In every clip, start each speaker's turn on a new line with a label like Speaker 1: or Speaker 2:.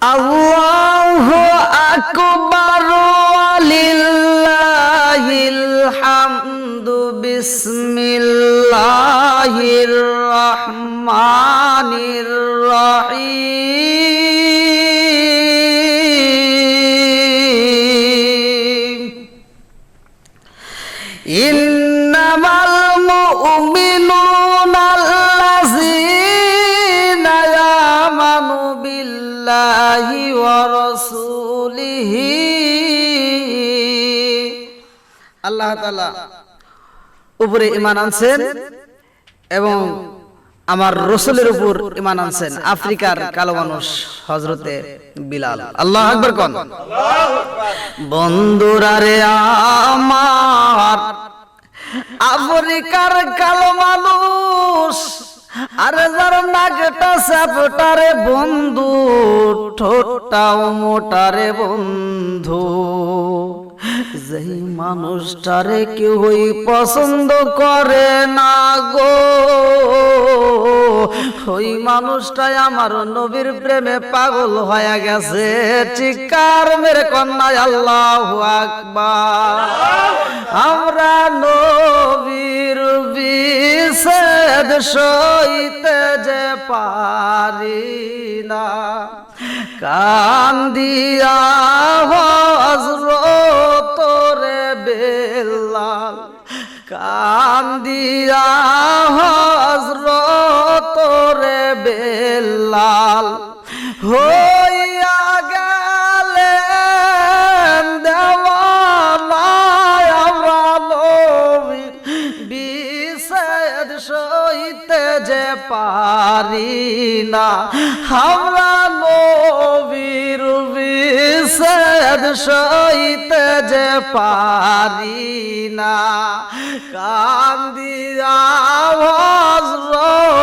Speaker 1: আল্লাহু আকবার লিল্লাহিল হামদু বিসমিল্লাহির রহমানির রহিম উপরে ইমান আনছেন এবং আমার রসুলের উপর ইমান আনছেন আফ্রিকার কালো মানুষ হজরতে বিলাল। আল্লাহ আকবর কন? বন্ধুরা রে আমার, আফ্রিকার কালো মানুষ, আরে যার নাকটা সাপটারে বন্ধু, ঠোঁটটাও মোটারে বন্ধু। যেই মানুষটারে কেউই পছন্দ করে না গো। ওই মানুষটাই আমার নবীর প্রেমে পাগল হয়ে গেছে। চিকার মেরে কন্যায় আল্লাহ আকবার। আমরা নবীর বিষেদ সইতে যে পারি না। কান্দিয়া হজরত কান্দিয়া হজরত রে বেলাল হইয়া আমরা নবীর বিষেদ সইতে যে পারি না। আমরা বিষেদ সইতে যে পারি না কান্দিয়া হজরত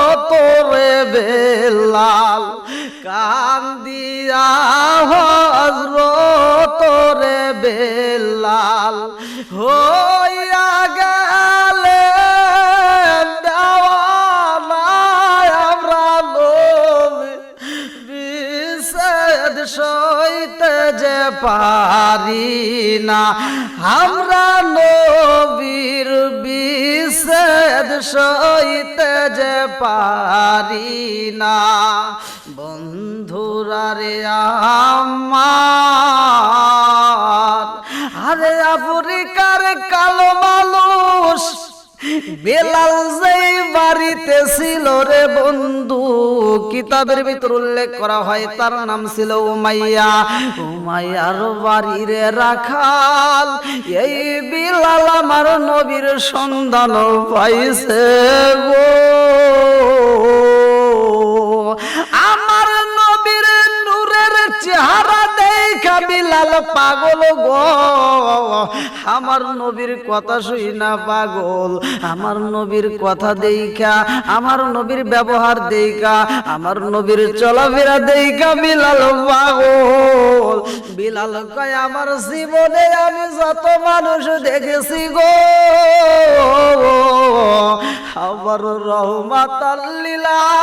Speaker 1: পারি না। আমরা নবীর বিষেদ সইতে যে পারি না। বন্ধুরা রে আমার, আরে আফ্রিকার কালো মানুষ, বেলাল যেই বাড়িতে ছিল রে বন্ধু। কিতাবের ভিতর উল্লেখ করা হয়, তার নাম ছিল উমাইয়া। উমাইয়ার বাড়ির রাখাল, এই বিলাল আমার নবীর সন্ধান পাইছে গো। আমার নবীর নূরের চেহারা বিলাল পাগল গো, আমার নবীর কথা শুই না পাগল, আমার নবীর কথা দেখা আমার নবীর ব্যবহার দেখা আমার নবীর চলাফেরা দেখা বিলাল পাগল। বিলাল কয়, আমার জীবনে আমি যত মানুষ দেখেছি গো রহমাত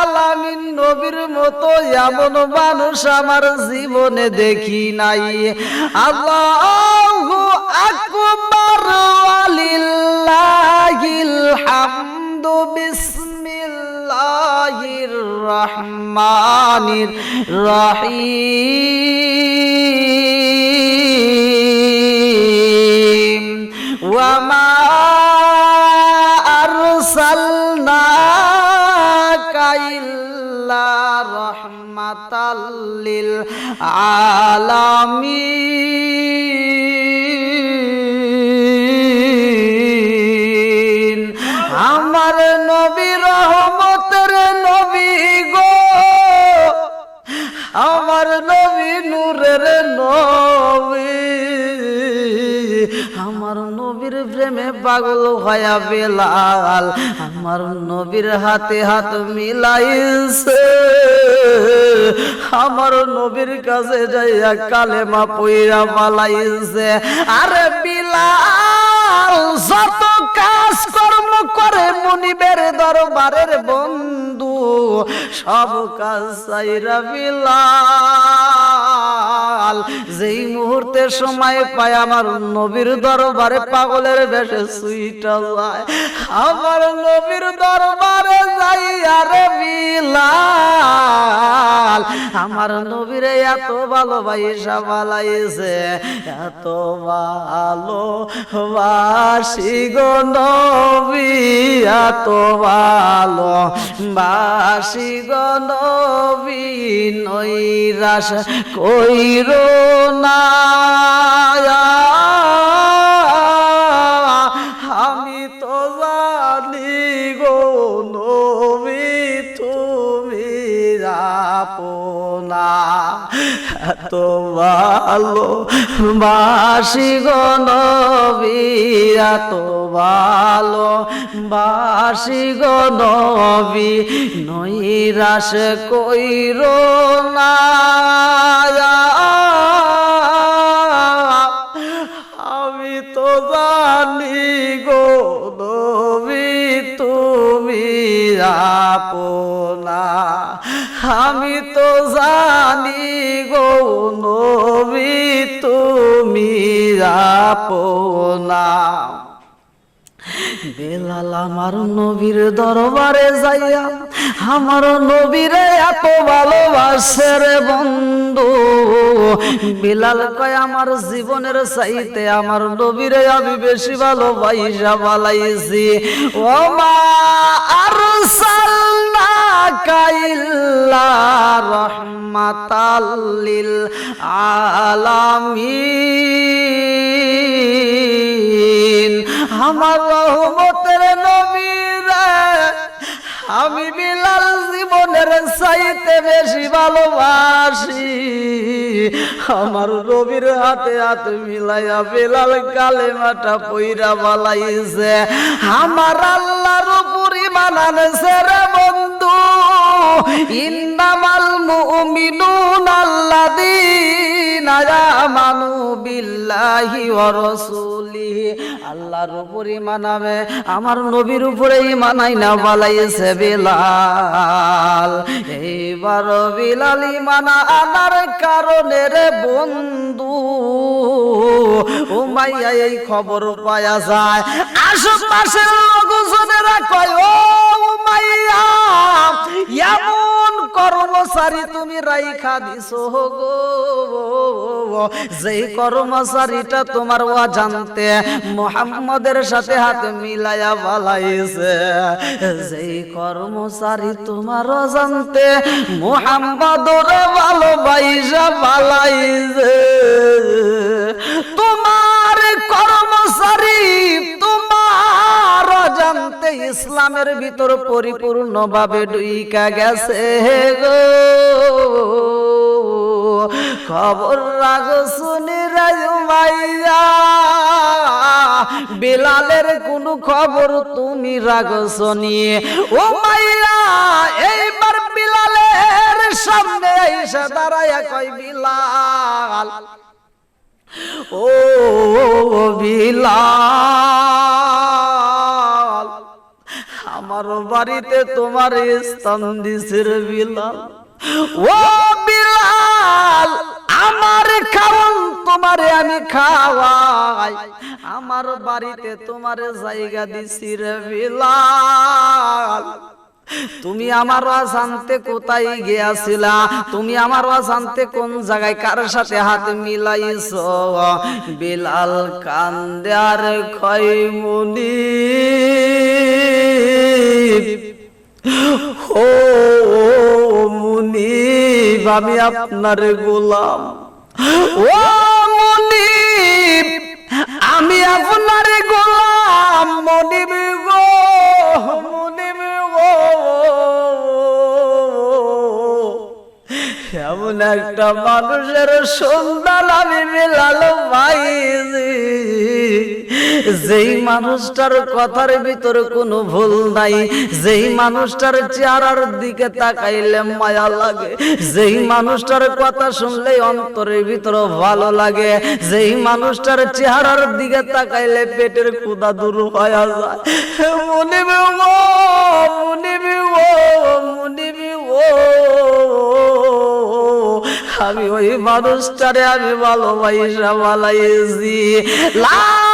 Speaker 1: আলামিন নবীর মতো এমন মানুষ আমার জীবনে দেখি নাই। বিসমিল্লাহির রহমানির রহিম। আরসালনাকা লিল আলামিন। আমার নবী রহমতের নবী গো। আমার নবী নূরের নবী। নবীর প্রেমে পাগল হয়া বেলাল। আমার নবীর হাতে হাত মিলাইছে। আমার নবীর কাছে যাইয়া কালেমা পইরা পালাইছে আরে বিলাল, যত কাজ কর্ম করে মনিবের দরবারের বন্ধু সব কাজ সাইরা বিলাল। সময় পায় আমার নবীর দরবারে পাগলের বেশে সুইটা যায়। আমার নবীর দরবারে যাই আরে বিলাল। আমার নবীরে এত ভালোবাসা বালাইছে, এত ভালো বাসি গো নবী, এত ভালো বাসি গো নবী নৈরাস কইর না। আমি তো জানি গো নবী, তুমি আপনা। এত ভালো বাসি গো এত ভালো। বাসি গো নবী নৈরাস কইর না। আমি তো জানি গো নবী, তুমি আপনা। আমি তো জানি গো নবী আপনা বেলাল আমার নবীর দরবারে যাইয়া আমার নবীরে এত ভালোবাসে রে বন্ধু। বিলাল কয়, আমার জীবনের চাইতে আমার নবীরে আমি বেশি ভালোবাসা বালাইছি। ও মা, আর রহমাতাল্লিল আলামিন। আমার রহমতের নবীরা আমি বিলাল জীবনের চাইতে বেশি ভালোবাসি। আমার রবির হাতে হাতে মিলাইয়া বিলাল কালে মাটা পইরা বালাইছে। আমার আল্লাহর উপরই মানানছে রে বন্ধু। ইন্নামাল মুমিনুন আল্লাযীনা আমানু বিল্লাহি ওয়া আল্লাহর উপরই মানাবে আমার নবীর উপরেই মানাই না বালাইছে বিলাল এইবার বিলালি মানা আনার কারণে রে বন্ধু, ও মাইয়া, এই খবর পাওয়া যায়। আশেপাশের লোকজনেরা কয়, ও মাইয়া, এমন কর্মচারী তুমি রাইখা দিছো? যেই কর্মচারীটা তোমার জানতে মোহাম্মদের সাথে হাতে মিলাইয়া বালাইছে যেই কর্মচারী তোমার জানতে মোহাম্মদর ভালোবাইসা বালাইছে ইসলামের ভিতর পরিপূর্ণ ভাবে ডুইকা গেছে গো। খবর রাগ শুনি বিলালের কোন খবর তুমি রাগ শুনিয়ে ও মাইয়া, এইবার বিলালের সামনে এসে দাঁড়ায় কই বিলাল ও, বিলাল আমার বাড়িতে তোমার স্থান দিছের বিলাল। ও বিলাল, আমার কারণ তোমারে আমি খাওয়াই। আমার বাড়িতে তোমার জায়গা দিছি রে বিলাল। তুমি আমার জানতে কোথায় গিয়াছিলা? তুমি আমার জানতে কোন জায়গায় কার সাথে হাত মিলাইছ? বিলাল কান্দার খয়মুনি ও মুনিব আমি আপনার গোলাম। ও মুনিব আমি আপনার গোলাম মনিব গো। এমন একটা মানুষের সন্ধান আমি মেলালো পাইছি যেই মানুষটার কথার ভিতরে কোনো ভুল নাই, যেই মানুষটার চেহারার দিকে তাকাইলে মায়া লাগে, যেই মানুষটার কথা শুনলে অন্তরের ভিতরে ভালো লাগে, যেই মানুষটার চেহারার দিকে তাকাইলে পেটের ক্ষুদা দূর হয়ে যায়। মুনিবি ও, মুনিবি আমি ওই মানুষটারে আমি ভালোবাসা বালাইছি লাইউ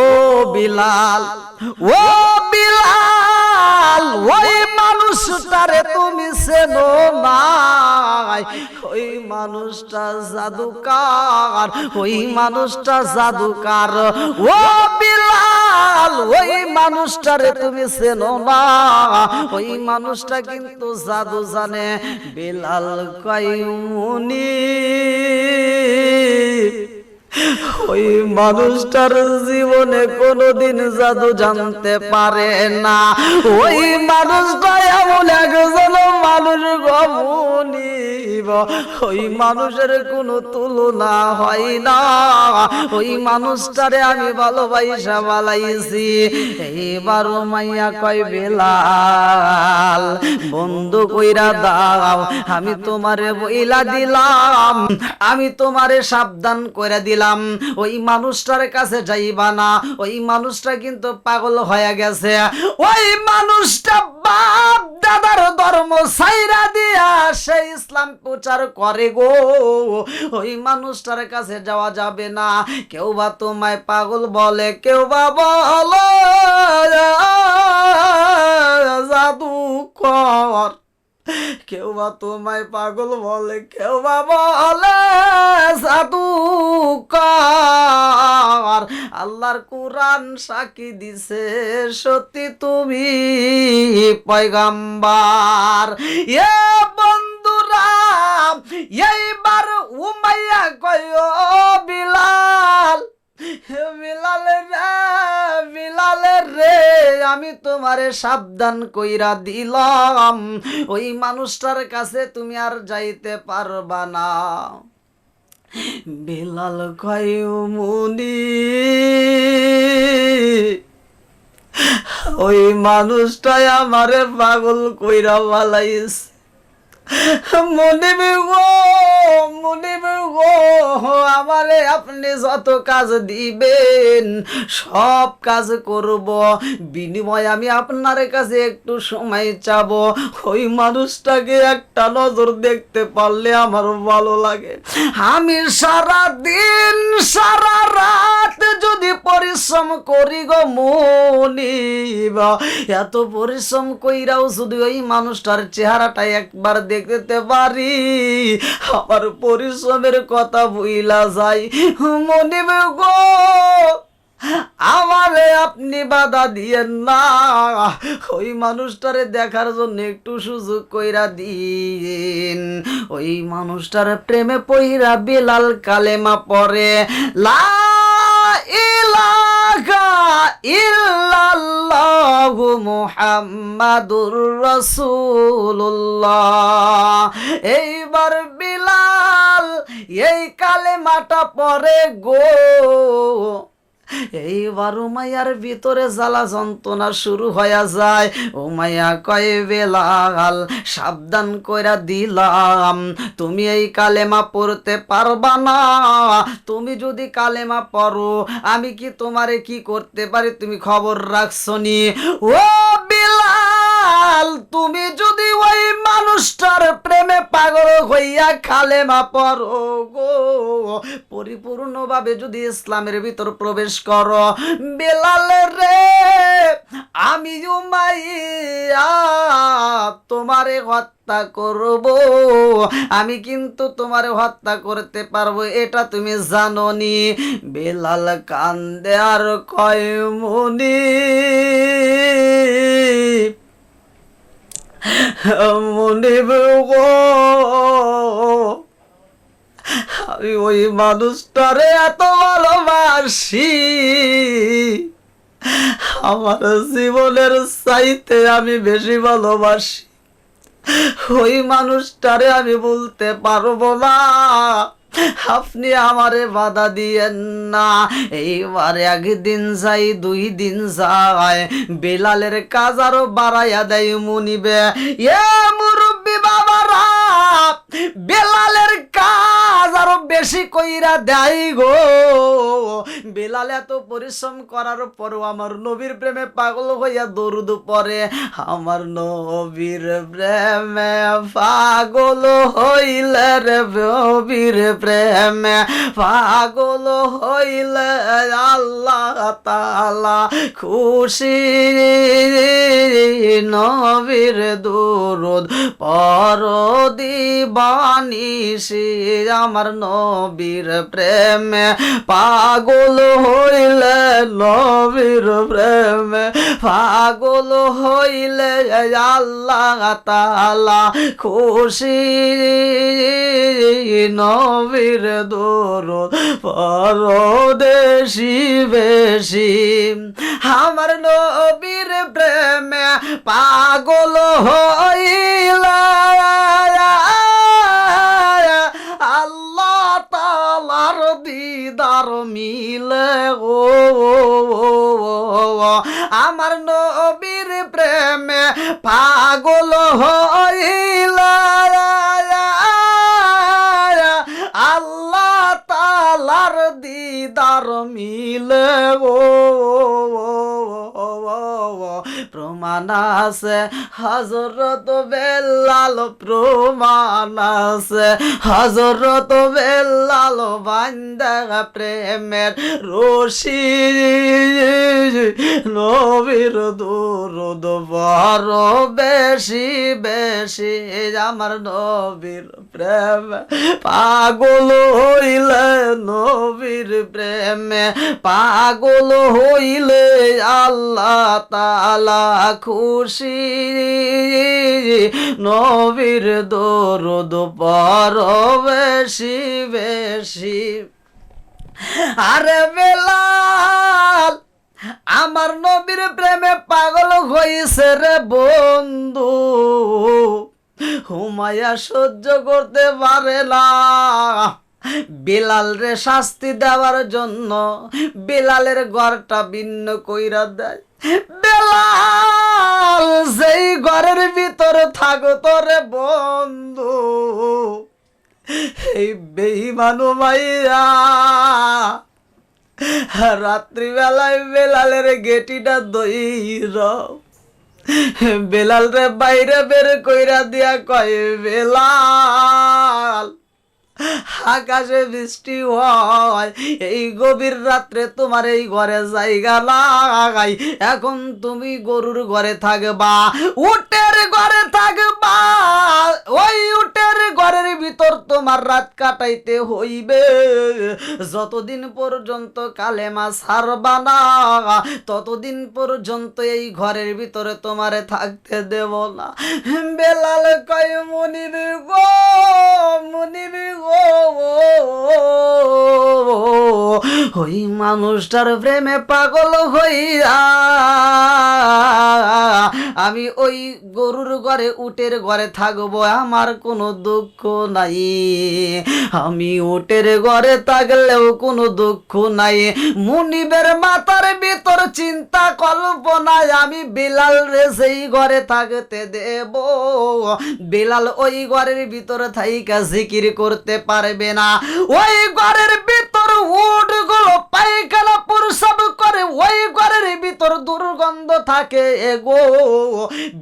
Speaker 1: ও বিলাল ও বিলাল, ওই মানুষটারে তুমি চেনো নাই। ওই মানুষটা জাদুকার, ওই মানুষটা জাদুকার। ও বিলাল, ওই মানুষটারে তুমি চেনো না। ওই মানুষটা কিন্তু জাদু জানে। বিলাল কয়মুনি ওই মানুষটার জীবনে কোনোদিন জাদু জানতে পারে না। ওই মানুষটা এমন একজন মানুষ গমনি ওই মানুষের কোনো তুলনা হয় না। ওই মানুষটারে আমি ভালোবাসা বালাইছি। এইবার মাইয়া কয়, বেলাল, বন্ধু কইরা দাও, আমি তোমারে বইলা দিলাম। আমি তোমারে সাবধান করে দিলাম। ওই মানুষটার কাছে যাইবা না, ওই মানুষটা কিন্তু পাগল হয়ে গেছে। ওই মানুষটা বাপ দাদার ধর্ম সাইরা দিয়া সে ইসলাম প্রচার করে গো। ওই মানুষটার কাছে যাওয়া যাবে না, কেউ বা তোমায় পাগল বলে, কেউ বা বলো। জাদু কর। কেউ বা তোমায় পাগল বলে, কেউ বা বলে সাধু কর। আল্লাহর কোরআন সাকি দিছে, সত্যি তুমি পয়গাম্বার। এ বন্ধুরা, এইবার উমাইয়া কয় বিলাল। হে বিলালে রে রে, আমি তোমারে সাবধান কইরা দিলাম। ওই মানুষটার কাছে তুমি আর যাইতে পারবা না। বিলাল কয় মুনি, ওই মানুষটাই আমারে পাগল কইরা বালাইছে মনিব গো আমারে আপনি যত কাজ দিবেন, সব কাজ করব। বিনিময় আমি আপনার কাছে একটু সময় চাব। ওই মানুষটাকে একটা নজর দেখতে পারলে আমার ভালো লাগে। আমি সারা দিন সারা রাত যদি পরিশ্রম করি গো মনিব এত পরিশ্রম কইরাও শুধু ওই মানুষটার চেহারাটা একবার দেখতে পারি। আমার পরিশ্রমের কথা ভুইলা যাই। মনিব গো, আমারে আপনি বাধা দিয়েন না। ওই মানুষটারে দেখার জন্য একটু সুযোগ কইরা দিন। ওই মানুষটার প্রেমে পইরা বিলাল কালেমা পরে লা ইলাহা মুহাম্মাদুর রাসূলুল্লাহ। এইবার বিলাল এই কালেমাটা পরে গো। এইবার বারুমাইয়ার ভিতরে জ্বালা যন্ত্রণা শুরু হইয়া যায়। ও মাইয়া কয়ে, বেলাল, সাবধান কইরা দিলাম। তুমি এই কালেমা পড়তে পারবা না। তুমি যদি কালেমা পড়ো, আমি কি তোমারে কি করতে পারি তুমি খবর রাখছো নি ও বিলাল তুমি যদি ওই মানুষটার প্রেমে পাগল হইয়া কালেমা পড়ো গো, পরিপূর্ণভাবে যদি ইসলামের ভিতর প্রবেশ করো বেলাল রে আমি উমাইয়া তোমারে হত্যা করব, আমি কিন্তু তোমারে হত্যা করতে পারব, এটা তুমি জানো নি বেলাল কান্দে আর কয় মনি। মনিব গো আমি ওই মানুষটারে এত ভালোবাসি। আমার জীবনের চাইতে আমি বেশি ভালোবাসি। ওই মানুষটারে আমি বলতে পারব না। আপনি আমারে বাধা দিয়েন না। এইবার একদিন যাই দুই দিন যাই বেলালের কাজ আরও বাড়াইয়া দেয় মুনিবে। এ মুরব্বী বাবারা, বেলালের কাজ আরও বেশি কইরা দেয় গো। বেলাল এত পরিশ্রম করার পরও আমার নবীর প্রেমে পাগল হইয়া দরুদ পরে আমার নবীর প্রেমে পাগল হইলে রে নবীর প্রেমে পাগল হইলে আল্লাহ তালা খুশি। নবীর দুরুদ পর দিবানিসি আমার নবীর প্রেমে পাগল হইলে নবীর প্রেমে, পাগল হইলে আল্লাহ তালা খুশি। নবীর দরদ পরদেশি বেশি। আমার নবীর প্রেমে পাগল হইলা দিদার মিলে ও আমার নবীর প্রেমে পাগল হইল আল্লাহ তালার দিদার মিলে গো আছে। হজরত বেলাল প্রমাণ আছে। হজরত বেলাল বান্দা প্রেমের রশি। নবীর দুরুদ বড় বেশি বেশি আমার নবীর প্রেম। পাগল হইলে নবীর প্রেমে, পাগল হইলে আল্লাহ তালা খুশি নবীর দরদ পর বেশি। বেশি আরে বেলাল, আমার নবীর প্রেমে পাগল হইছে রে বন্ধু। হুমায়া সহ্য করতে পারে না। বেলাল রে শাস্তি দেওয়ার জন্য বেলালের ঘরটা ভিন্ন কইরা দেয়। বেলাল! সেই ঘরের ভিতরে থাকো তোরে বন্ধু। এই বেইমানু মাইয়া রাত্রিবেলায় বেলালের গেটিটা দইর। বেলাল রে বাইরে বের কইরা দিয়া কয়, বেলাল আকাশে বৃষ্টি হয়। এই গভীর রাত্রে তোমার এই ঘরে জায়গা লাগাই এখন তুমি গরুর ঘরে থাকবা, উটের ঘরে থাকবা। ওই উটের তোমার রাত কাটাইতে হইবে। যতদিন পর্যন্ত কালেমা ছাড়বা না, ততদিন পর্যন্ত এই ঘরের ভিতরে তোমারে থাকতে দেব না। বেলাল কয় মনিবি গো মনিবি গো, ওই মানুষটার প্রেমে পাগল হইয়া, আমি ওই গরুর ঘরে, উটের ঘরে থাকব, আমার কোনো দুঃখ নাই। আমি উটের ঘরে থাকলেও কোনো দুঃখ নাই। মুনিবের মাথার ভিতর চিন্তা কল্পনায় আমি বিলাল রে সেই ঘরে থাকতে দেব। বিলাল ওই ঘরের ভিতরে থাইকা জিকির করতে পারবে না। ওই ঘরের ভিতর উটগুলো পায়খানা প্রসাব করে ওই ঘরের ভিতর দুর্গন্ধ থাকে এগো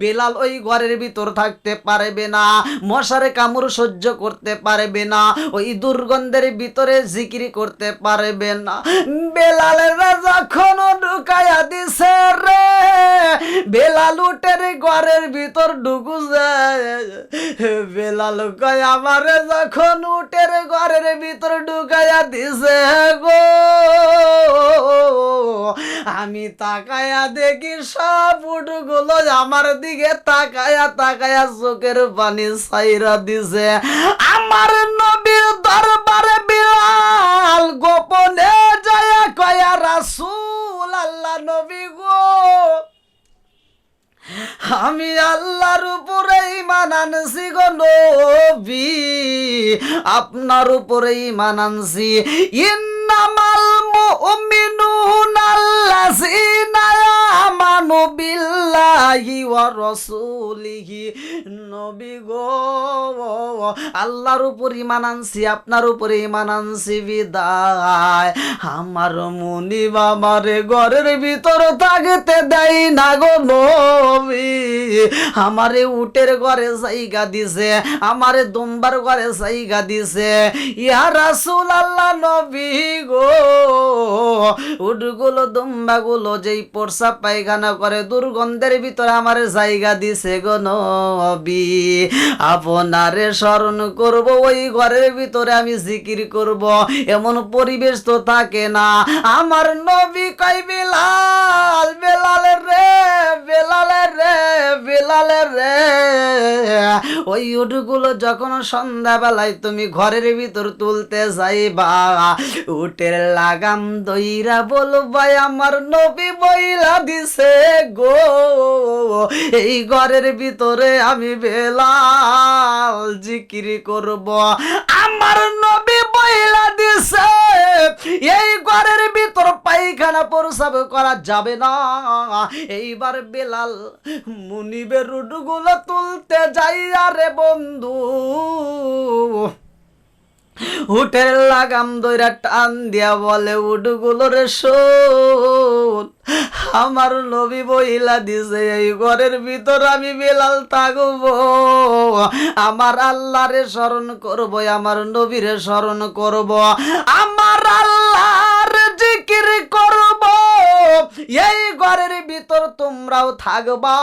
Speaker 1: বেলাল ওই ঘরের ভিতর থাকতে পারবে না। মশার কামড় সহ্য করতে পারবে না, ওই দুর্গন্ধের ভিতরে জিকিরি করতে পারবে না। বেলালের যখন ঢুকাইয়া দিছে রে। বেলাল উটের ঘরের ভিতর ঢুকু যায় বেলাল আমারে যখন উটের ঘরের ভিতর ঢুকাইয়া দিছে গো। আমি তাকায়া দেখি সব উটগুলো আমার দিকে তাকায়া তাকায়া চোখের পানি সাইরা দিছে। আমার নবীর দরবারে বিলাল, গোপনে যায় কয়া রাসুল আল্লাহ নবী গো। আমি আল্লাহর উপরে ইমান আনছি গো নবী, আপনার উপরে ইমান আনছি। ইন্নামাল আল্লাহর উপর ইমান আনছি, আপনার উপরে ইমান আনছি বিদায়। আমার মুনি বাবারে ঘরের ভিতর থাকতে দেয় না গো নবী। আমারে উটের ঘরে জায়গা দিছে, আমারে দুম্বার ঘরে জায়গা দিছে। ইয়া রাসূল আল্লাহ নবী গো। উটগুলো, দুম্বাগুলো যেই প্রসাব পায়খানা করে, দুর্গন্ধের ভিতরে আমার জায়গা দিছে গো নবী। আপনারে স্মরণ করব, ওই ঘরের ভিতরে আমি জিকির করব। এমন পরিবেশ তো থাকে না। আমার নবী কই বেলাল বেলালের রে বেলালের রে বেলালের রে। ওই উটগুলো যখন সন্ধ্যাবেলায় তুমি ঘরের ভিতর তুলতে যাইবা, উটের লাগাম দইরা বলবা আমার নবী বইলা দিছে গো। এই ঘরের ভিতরে আমি বেলাল জিকিরি করব। আমার নবী বইলা দিছে, এই ঘরের ভিতর পায়খানা প্রসাব করা যাবে না। এইবার বেলাল মুনিবের রুডগুলো তুলতে যাই আরে বন্ধু। উটের লাগাম দইরা টান দিয়া বলে উটগুলো রে শোন আমার নবী বইলা দিছে, এই ঘরের ভিতর আমি বেলাল থাকব। আমার আল্লাহরে স্মরণ করব, আমার নবীরে স্মরণ করব। আমার আল্লাহর জিকির করব। এই ঘরের ভিতর তোমরাও থাকবা।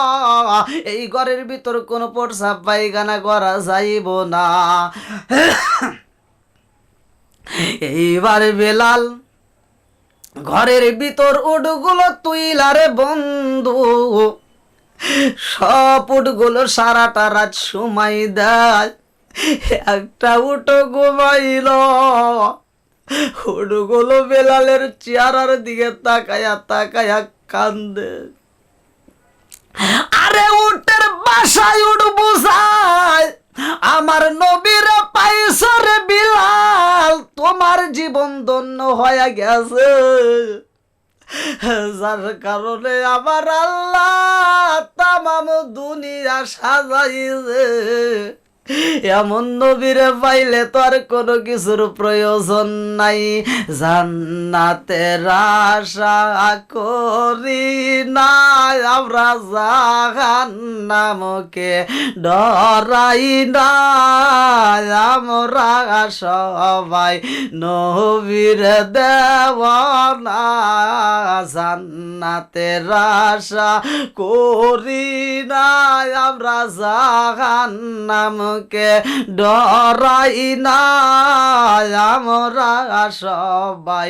Speaker 1: এই ঘরের ভিতর কোনো প্রসাব পায়খানা করা যাইব না। এইবার বেলাল ঘরের ভিতর উটগুলো তুইলারে বন্ধু। সব উটগুলো সারাটা রাত সময় দেয়। একটা উটো ঘুমাইল। উটগুলো বেলালের চেহারার দিকে তাকায়া তাকায়া কান্দে। আরে উটের বাসায় উঠ বুঝায় আমার নবীর পাইসরে বিলাল, তোমার জীবন ধন্য হয়ে গেছে। যার কারণে আমার আল্লাহ তামাম দুনিয়া সাজাইছে। এমন নবীরে পাইলে তো আর কোনো কিছুর প্রয়োজন নাই। জান্নাতের আশা করি না আমরা জাহান্নামকে ডরাই না আমরা সবাই নবীর দেওয়ানা। জান্নাতের আশা করি না আমরা জাহান্নামকে ডরাই না আমরা সবাই